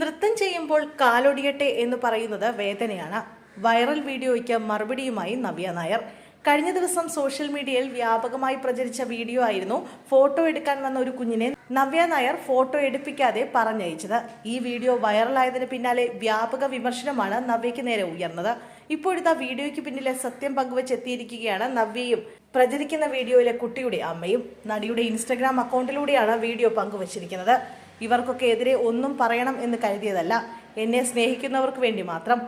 നൃത്തം ചെയ്യുമ്പോൾ കാലൊടിയട്ടെ എന്ന് പറയുന്നത് വേദനയാണ്. വൈറൽ വീഡിയോയ്ക്ക് മറുപടിയുമായി നവ്യ നായർ. കഴിഞ്ഞ ദിവസം സോഷ്യൽ മീഡിയയിൽ വ്യാപകമായി പ്രചരിച്ച വീഡിയോ ആയിരുന്നു ഫോട്ടോ എടുക്കാൻ വന്ന ഒരു കുഞ്ഞിനെ നവ്യ നായർ ഫോട്ടോ എടുപ്പിക്കാതെ പറഞ്ഞയച്ചത്. ഈ വീഡിയോ വൈറലായതിന് പിന്നാലെ വ്യാപക വിമർശനമാണ് നവ്യയ്ക്ക് നേരെ ഉയർന്നത്. ഇപ്പോഴത്തെ വീഡിയോയ്ക്ക് പിന്നിലെ സത്യം പങ്കുവച്ചെത്തിയിരിക്കുകയാണ് നവ്യയും. പ്രചരിക്കുന്ന വീഡിയോയിലെ കുട്ടിയുടെ അമ്മയും. നടിയുടെ ഇൻസ്റ്റഗ്രാം അക്കൗണ്ടിലൂടെയാണ് വീഡിയോ പങ്കുവച്ചിരിക്കുന്നത്. ഇവർക്കൊക്കെ എതിരെ ഒന്നും പറയണം എന്ന് കരുതിയതല്ല. എന്നെ സ്നേഹിക്കുന്നവർക്ക് വേണ്ടി മാത്രം.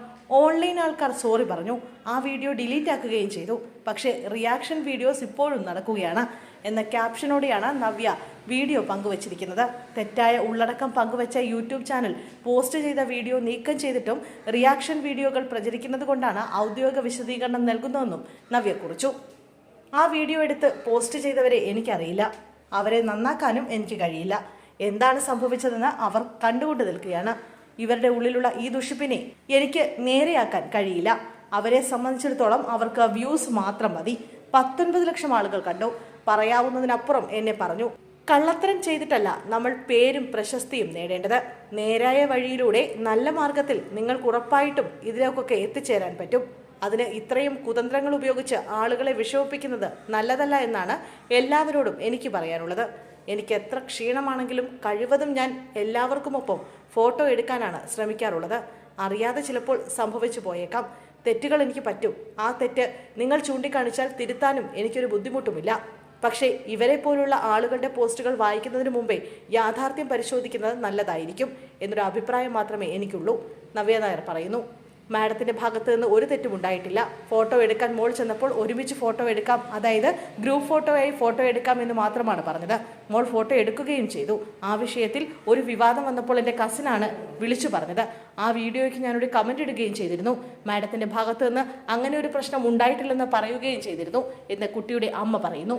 ഓൺലൈൻ ആൾക്കാർ സോറി പറഞ്ഞു. ആ വീഡിയോ ഡിലീറ്റ് ആക്കുകയും ചെയ്തു. പക്ഷേ റിയാക്ഷൻ വീഡിയോസ് ഇപ്പോഴും നടക്കുകയാണ്. എന്ന ക്യാപ്ഷനോടെയാണ് നവ്യ വീഡിയോ പങ്കുവച്ചിരിക്കുന്നത്. തെറ്റായ ഉള്ളടക്കം പങ്കുവച്ച യൂട്യൂബ് ചാനൽ പോസ്റ്റ് ചെയ്ത വീഡിയോ നീക്കം ചെയ്തിട്ടും റിയാക്ഷൻ വീഡിയോകൾ പ്രചരിക്കുന്നത് കൊണ്ടാണ് ഔദ്യോഗിക വിശദീകരണം നൽകുന്നതെന്നും നവ്യ കുറിച്ചു. ആ വീഡിയോ എടുത്ത് പോസ്റ്റ് ചെയ്തവരെ എനിക്കറിയില്ല. അവരെ നന്നാക്കാനും എനിക്ക് കഴിയില്ല. എന്താണ് സംഭവിച്ചതെന്ന് അവർ കണ്ടുകൊണ്ട് നിൽക്കുകയാണ്. ഇവരുടെ ഉള്ളിലുള്ള ഈ ദുഷിപ്പിനെ എനിക്ക് നേരെയാക്കാൻ കഴിയില്ല. അവരെ സംബന്ധിച്ചിടത്തോളം അവർക്ക് വ്യൂസ് മാത്രം മതി. പത്തൊൻപത് ലക്ഷം ആളുകൾ കണ്ടു. പറയാവുന്നതിനപ്പുറം എന്നെ പറഞ്ഞു. കള്ളത്തരം ചെയ്തിട്ടല്ല നമ്മൾ പേരും പ്രശസ്തിയും നേടേണ്ടത്. നേരായ വഴിയിലൂടെ നല്ല മാർഗത്തിൽ നിങ്ങൾക്ക് ഉറപ്പായിട്ടും ഇതിലേക്കൊക്കെ എത്തിച്ചേരാൻ പറ്റും. അതിന് ഇത്രയും കുതന്ത്രങ്ങൾ ഉപയോഗിച്ച് ആളുകളെ വിഷമിപ്പിക്കുന്നത് നല്ലതല്ല എന്നാണ് എല്ലാവരോടും എനിക്ക് പറയാനുള്ളത്. എനിക്ക് എത്ര ക്ഷീണമാണെങ്കിലും കഴിവതും ഞാൻ എല്ലാവർക്കുമൊപ്പം ഫോട്ടോ എടുക്കാനാണ് ശ്രമിക്കാറുള്ളത്. അറിയാതെ ചിലപ്പോൾ സംഭവിച്ചു പോയേക്കാം. തെറ്റുകൾ എനിക്ക് പറ്റും. ആ തെറ്റ് നിങ്ങൾ ചൂണ്ടിക്കാണിച്ചാൽ തിരുത്താനും എനിക്കൊരു ബുദ്ധിമുട്ടുമില്ല. പക്ഷേ ഇവരെ പോലുള്ള ആളുകളുടെ പോസ്റ്റുകൾ വായിക്കുന്നതിന് മുമ്പേ യാഥാർത്ഥ്യം പരിശോധിക്കുന്നത് നല്ലതായിരിക്കും എന്നൊരു അഭിപ്രായം മാത്രമേ എനിക്കുള്ളൂ. നവ്യ നായർ പറയുന്നു. മാഡത്തിന്റെ ഭാഗത്ത് നിന്ന് ഒരു തെറ്റും ഉണ്ടായിട്ടില്ല. ഫോട്ടോ എടുക്കാൻ മോൾ ചെന്നപ്പോൾ ഒരുമിച്ച് ഫോട്ടോ എടുക്കാം. അതായത് ഗ്രൂപ്പ് ഫോട്ടോയായി ഫോട്ടോ എടുക്കാം എന്ന് മാത്രമാണ് പറഞ്ഞത്. മോൾ ഫോട്ടോ എടുക്കുകയും ചെയ്തു. ആ വിഷയത്തിൽ ഒരു വിവാദം വന്നപ്പോൾ എന്റെ കസിനാണ് വിളിച്ചു പറഞ്ഞത്. ആ വീഡിയോയ്ക്ക് ഞാനൊരു കമന്റ് ഇടുകയും ചെയ്തിരുന്നു. മാഡത്തിന്റെ ഭാഗത്ത് നിന്ന് അങ്ങനെ ഒരു പ്രശ്നം ഉണ്ടായിട്ടില്ലെന്ന് പറയുകയും ചെയ്തിരുന്നു എന്ന് കുട്ടിയുടെ അമ്മ പറയുന്നു.